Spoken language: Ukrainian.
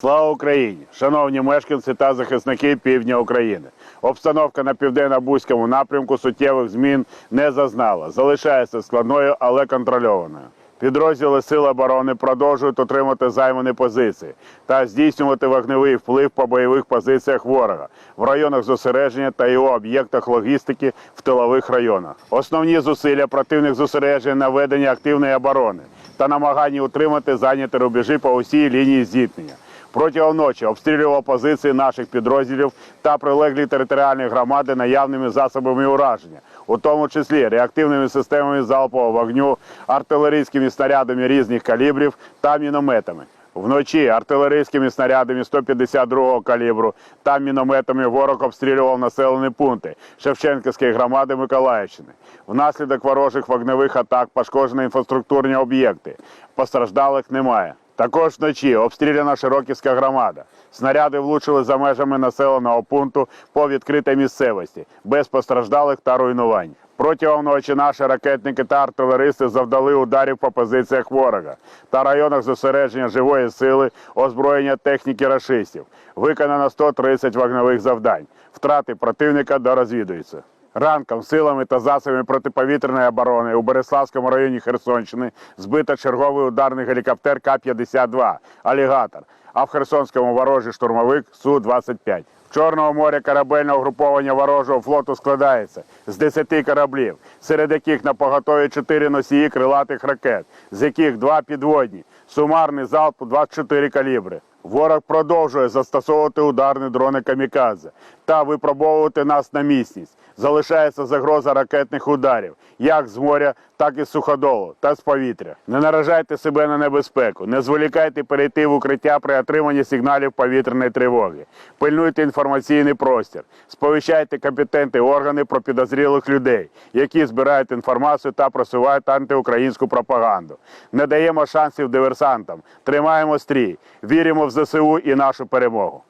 Слава Україні! Шановні мешканці та захисники півдня України. Обстановка на південно-бузькому напрямку суттєвих змін не зазнала. Залишається складною, але контрольованою. Підрозділи Сил оборони продовжують отримати займані позиції та здійснювати вогневий вплив по бойових позиціях ворога в районах зосередження та його об'єктах логістики в тилових районах. Основні зусилля противних зосереджень на ведення активної оборони та намагання утримати зайняті рубежі по усій лінії зіткнення. Протягом ночі обстрілював позиції наших підрозділів та прилеглі територіальні громади наявними засобами ураження, у тому числі реактивними системами залпового вогню, артилерійськими снарядами різних калібрів та мінометами. Вночі артилерійськими снарядами 152 калібру та мінометами ворог обстрілював населені пункти Шевченківської громади Миколаївщини. Внаслідок ворожих вогневих атак пошкоджені інфраструктурні об'єкти. Постраждалих немає. Також вночі обстріляна Широківська громада. Снаряди влучили за межами населеного пункту по відкритій місцевості, без постраждалих та руйнувань. Протягом ночі наші ракетники та артилеристи завдали ударів по позиціях ворога та районах зосередження живої сили, озброєння техніки рашистів. Виконано 130 вогневих завдань. Втрати противника дорозвідуються. Ранком силами та засобами протиповітряної оборони у Береславському районі Херсонщини збито черговий ударний гелікоптер К-52 «Алігатор», а в Херсонському ворожий штурмовик Су-25. Чорного моря корабельне угруповання ворожого флоту складається з 10 кораблів, серед яких на поготові 4 носії крилатих ракет, з яких 2 підводні, сумарний залп 24 калібри. Ворог продовжує застосовувати ударні дрони камікадзе та випробовувати нас на міцність. Залишається загроза ракетних ударів, як з моря, так і з суходолу та з повітря. Не наражайте себе на небезпеку, не зволікайте перейти в укриття при отриманні сигналів повітряної тривоги. Пильнуйте інформаційний простір, сповіщайте компетентні органи про підозрілих людей, які збирають інформацію та просувають антиукраїнську пропаганду. Не даємо шансів диверсантам, тримаємо стрій, віримо в ЗСУ і нашу перемогу.